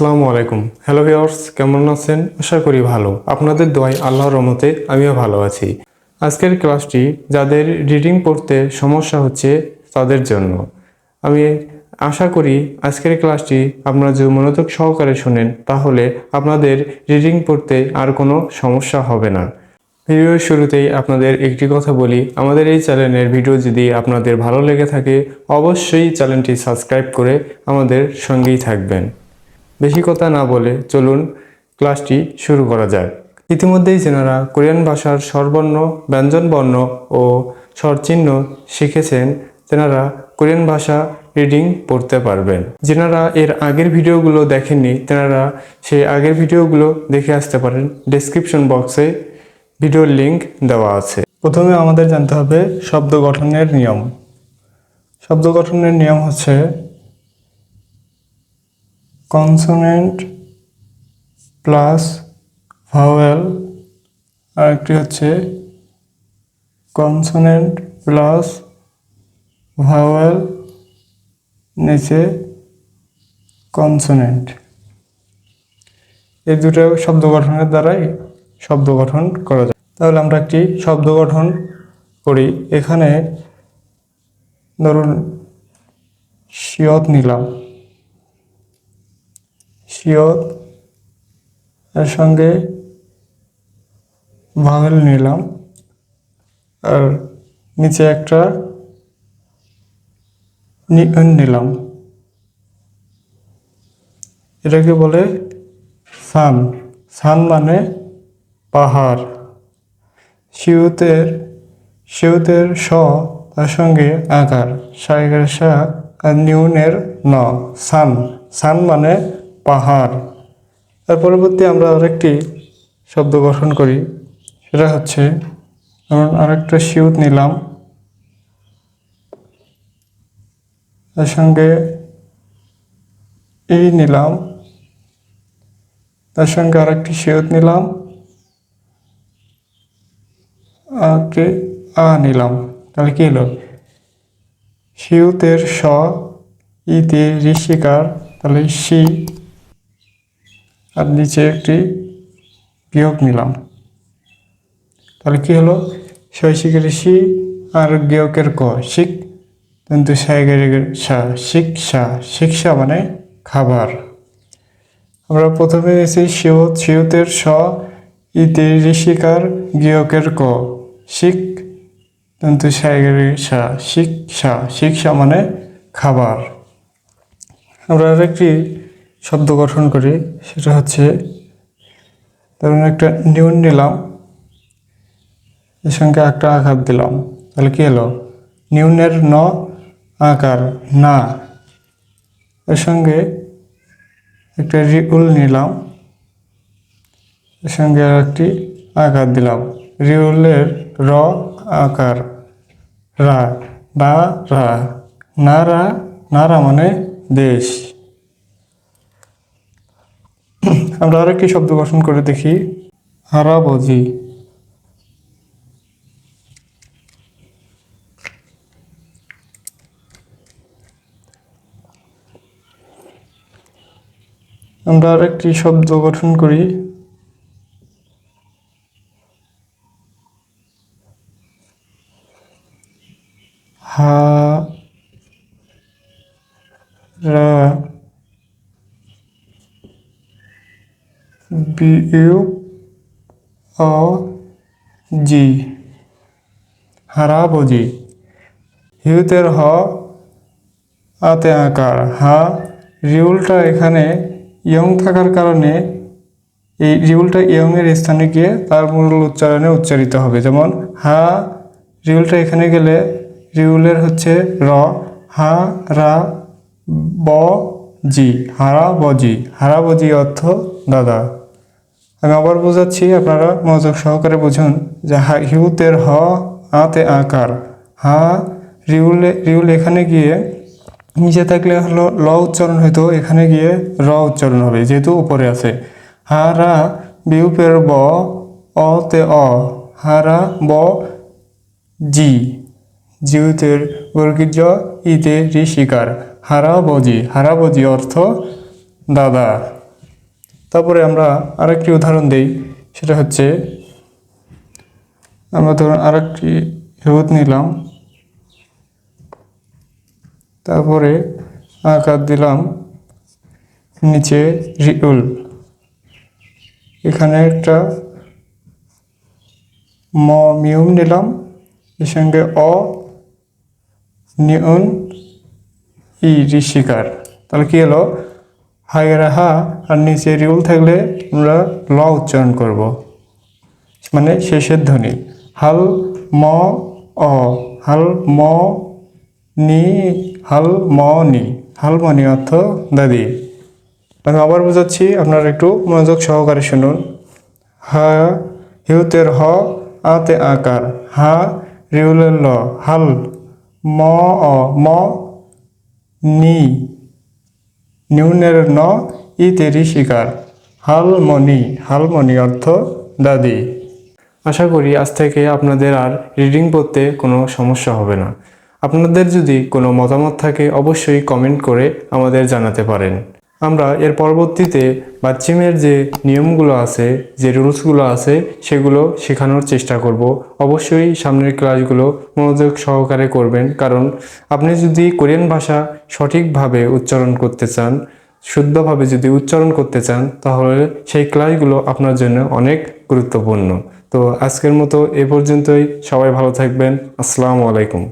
আসসালামু আলাইকুম। Hello viewers কেমন আছেন? আশা করি ভালো। আপনাদের দোয়াই আল্লাহর রহমতে আমিও ভালো আছি। আজকের ক্লাসটি যাদের রিডিং পড়তে সমস্যা হচ্ছে, তাদের জন্য। আমি আশা করি আজকের ক্লাসটি আপনারা যদি মনোযোগ সহকারে শুনেন, তাহলে আপনাদের রিডিং পড়তে আর কোনো সমস্যা হবে না। ভিডিওর শুরুতেই আপনাদের একটি কথা বলি। আমাদের এই চ্যানেলের ভিডিও যদি আপনাদের ভালো লেগে থাকে, অবশ্যই চ্যানেলটি সাবস্ক্রাইব করে আমাদের সঙ্গেই থাকবেন। বেশি কথা না বলে চলুন ক্লাসটি শুরু করা যাক। ইতিমধ্যেই যেনারা কোরিয়ান ভাষার স্বরবর্ণ, ব্যঞ্জনবর্ণ ও স্বরচিহ্ন শিখেছেন, তেনারা কোরিয়ান ভাষা রিডিং পড়তে পারবেন। যেনারা এর আগের ভিডিওগুলো দেখেননি, তেনারা সেই আগের ভিডিওগুলো দেখে আসতে পারেন। ডেসক্রিপশন বক্সে ভিডিওর লিংক দেওয়া আছে। প্রথমে আমাদের জানতে হবে শব্দ গঠনের নিয়ম। শব্দ গঠনের নিয়ম হচ্ছে কনসোনেন্ট প্লাস ভাওয়েল আর একটি হচ্ছে কনসোনেন্ট প্লাস ভাওয়েল নিচে কনসোনেন্ট এই দুটো শব্দ গঠনের দ্বারাই শব্দ গঠন করা যায়। তাহলে আমরা একটি শব্দ গঠন করি। এখানে ধরুন শিয়ত নিলাম। শিয়ত এর সঙ্গে ভাঙেল নিলাম। আর নিচে একটা নিলাম। এটাকে বলে সান। সান মানে পাহাড়। শিউতের শিউতের স তার সঙ্গে আকার। সাইগের সা আর নিউনের ন। সান। সান মানে পাহাড়। তার পরবর্তী আমরা আরেকটি শব্দ গঠন করি, সেটা হচ্ছে ধরুন আরেকটা শিউত নিলাম। তার সঙ্গে এই নিলাম। তার সঙ্গে আরেকটি শিউত নিলাম। আকে আ নিলাম। তাহলে কি হলো? শিউতের স ইতে ঋষিকার, তাহলে শি আর নিচে একটি বিয়োগ নিলাম। তাহলে কি হলো? শৈশিকের শি আর গিয়কের ক শিখ কিন্তু সাইগের সা শিক্ষা শিক্ষা মানে খাবার। আমরা প্রথমে এসেছি শিওত শিওতের স, ইতে ঋষিকার গিয়কের ক শিখ কিন্তু সাইগের সা শিক্ষা শিক্ষা মানে খাবার। আমরা আরেকটি শব্দ গঠন করি, সেটা হচ্ছে ধরুন একটা নিউন নিলাম, এর সঙ্গে একটা আঘাত দিলাম, তাহলে কি হলো নিউনের ন আকার, না। এর সঙ্গে একটা রিউল নিলাম, এর সঙ্গে আর একটি আকার দিলাম। রিউলের র আকার, রা, বা রা। নারা নারা মানে দেশ। আমরা আরেকটি শব্দ গঠন করে দেখি। হারাবজি। আমরা আরেকটি শব্দ গঠন করি। হা রা। বি ইউ অ জি হারাবজি হিউতের হ আতে আকার হা রিউলটা এখানে ইয়ং থাকার কারণে এই রিউলটা ইয়ংয়ের স্থানে গিয়ে তার মূল উচ্চারণে উচ্চারিত হবে যেমন হা রিউলটা এখানে গেলে রিউলের হচ্ছে র হা রা ব জি হারা বজি হারা বজি অর্থ দাদা আমি আবার বোঝাচ্ছি, আপনারা মনোযোগ সহকারে বুঝুন যে হা, হিউতের হ, আতে আকার। হা, রিউলে, রিউল এখানে গিয়ে নিচে থাকলে হলো ল উচ্চারণ হয়তো এখানে গিয়ে র উচ্চারণ হবে, যেহেতু উপরে আছে। হারা বিউপের ব, অ, তে অ। হারা ব, জি। জিউতের বর্গীর জ ইতে ঋষিকার। হারা, বজি। হারা, বজি অর্থ দাদা। তারপরে আমরা আরেকটি উদাহরণ দেই, সেটা হচ্ছে আমরা ধরুন আরেকটি হিউত নিলাম, তারপরে আকার দিলাম নিচে রিউল। এখানে একটা ম মিউম নিলাম, এর সঙ্গে অ নিউন ই ঋষিকার। তাহলে কী হলো হায়ের হা আর নিচে রিউল থাকলে আমরা ল উচ্চারণ করব। মানে শেষের ধ্বনি। হাল, ম, অ। হাল, ম, নি। হাল, ম, নি। হাল মনি অর্থ দাদি। আমি আবার বোঝাচ্ছি, আপনারা একটু মনোযোগ সহকারে শুনুন। হা, হিউতের হ, আতে আকার। হা, রিউলের ল। হাল, ম, অ। ম, নি। নিউনের ন ইতেরি শিকার হালমনি হালমনি অর্থ দাদি। আশা করি আজ থেকে আপনাদের আর রিডিং পড়তে কোনো সমস্যা হবে না। আপনাদের যদি কোনো মতামত থাকে, অবশ্যই কমেন্ট করে আমাদের জানাতে পারেন। আমরা এর পরবর্তীতে বাচ্চিমের যে নিয়মগুলো আছে, যে রুলসগুলো আছে, সেগুলো শেখানোর চেষ্টা করব। অবশ্যই সামনের ক্লাসগুলো মনোযোগ সহকারে করবেন, কারণ আপনি যদি কোরিয়ান ভাষা সঠিকভাবে উচ্চারণ করতে চান, শুদ্ধভাবে যদি উচ্চারণ করতে চান, তাহলে সেই ক্লাসগুলো আপনার জন্য অনেক গুরুত্বপূর্ণ। তো আজকের মতো এ পর্যন্তই। সবাই ভালো থাকবেন। আসসালামু আলাইকুম।